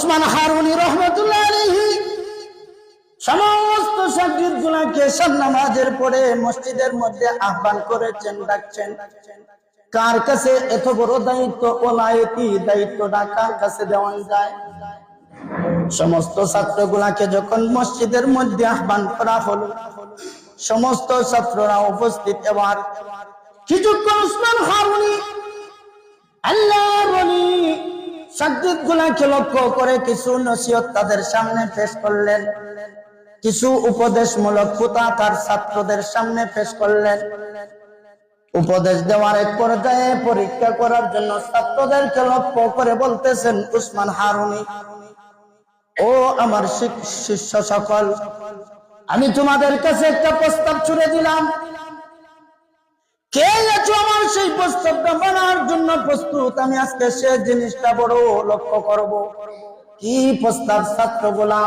উসমান হারুনি রহমতুল্লাহ সমস্ত সাগরিদ গুলাকে সব নামাজের পরে মসজিদের মধ্যে আহ্বান করেছেন, ডাকছেন। কার কাছে এত বড় দায়িত্ব? ওলায়তি দায়িত্বটা কার কাছে দেওয়া যায়? সমস্ত ছাত্রগুলাকে যখন মসজিদের মধ্যে আহ্বান করা হল, সমস্ত ছাত্ররা উপস্থিত। এবার কিছুক্ষণ উসমান হারুনি আল্লাহ সাদ্দিক গুলাকে লক্ষ্য করে কিছু নসিহত তাদের সামনে পেশ করলেন। কিছু উপদেশমূলক তার ছাত্রদের সামনে পেশ করলেন। উপদেশ দেওয়ার এক পর্যায়ে পরীক্ষা করার জন্য ছাত্রদেরকে লক্ষ্য করে বলতেছেন, উসমান হারুনি, ও আমার শিষ্য সকল, আমি তোমাদের কাছে একটা প্রস্তাব ছুড়ে দিলাম। কে আছো আমার সেই প্রস্তাবটা মানার জন্য প্রস্তুত? আমি আজকে সে জিনিসটা বড় লক্ষ্য করব। কি প্রস্তাব ছাত্রগুলা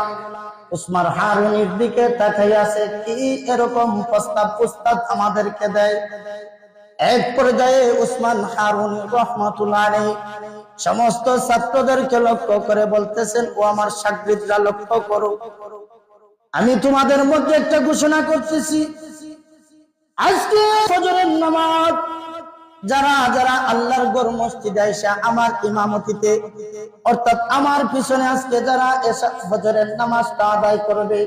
উসমান হারুনির দিকে তাকাই আছে কি এরকম প্রস্তাব উস্তাদ আমাদেরকে দেয়? এক পর্যায়ে উসমান হারুন রহমতুল্লাহ সমস্ত ছাত্রদেরকে লক্ষ্য করে বলতেছেন, ও আমার সাগরিদরা লক্ষ্য করো। আমি তোমাদের মধ্যে একটা ঘোষণা করতেছি আজকে ফজরের নামাজ, যারা যারা আল্লাহর মসজিদে এসে আমার ইমামতিতে, অর্থাৎ আমার পিছনে আজকে যারা ফজরের নামাজটা আদায় করবে,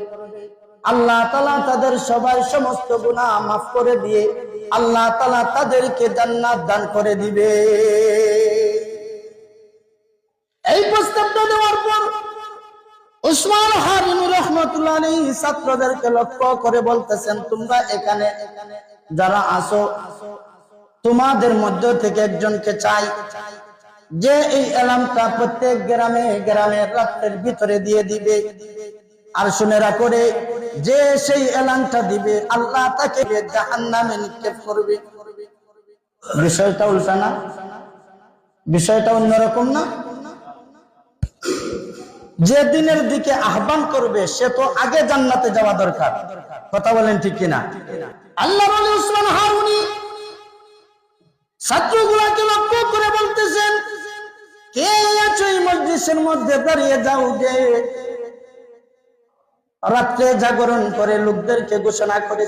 আল্লাহ তালা তাদের সবাই সমস্ত গুনাহ মাফ করে দিয়ে আল্লাহ তালা তাদেরকে জান্নাত দান করে দিবে। এই প্রস্তাবটা দেওয়ার পর, উসমান রহমতুল্লাহ ছাত্রদেরকে লক্ষ্য করে বলতেছেন, তোমরা এখানে যারা আসো তোমাদের মধ্য থেকে একজনকে চাই, যে এই এলামটা প্রত্যেক গ্রামে গ্রামে রাত্রের ভিতরে দিয়ে দিবে। আর শুনে করে যে সেই এলানটা দিবে, আল্লাহ তাকে জাহান্নামে নিক্ষেপ করবে। বিষয়টা উল্টা না? বিষয়টা অন্যরকম না? যে দিনের দিকে আহ্বান করবে, সে তো আগে জান্নাতে যাওয়া দরকার। কথা বলেন ঠিক কিনা? আল্লাহ উসমান হারুনি ছাত্রগুলাকে লক্ষ্য করে বলতেছেন, কে আছো এই মসজিদের মধ্যে? দাঁড়িয়ে যাও যে রাত্রে জাগরণ করে লোকদেরকে ঘোষণা করে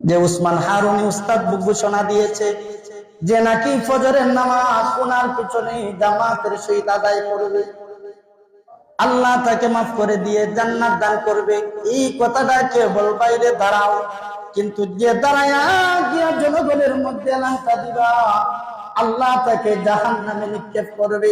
যে, উসমান হারুনি উস্তাদ ঘোষণা দিয়েছে। যে নাকি ফজরের নামাজ ওনার পিছনে জামাতের সহিত আদায় করবে। আল্লাহ তাকে মাফ করে দিয়ে জান্নাত দান করবে। এই কথাটা কেবল বাইরে দাঁড়াও। কিন্তু যে দাঁড়ায় গিয়া জনগণের মধ্যে লাঙ্কা দিবা, আল্লাহ তাকে জাহান নামে নিক্ষেপ করবে।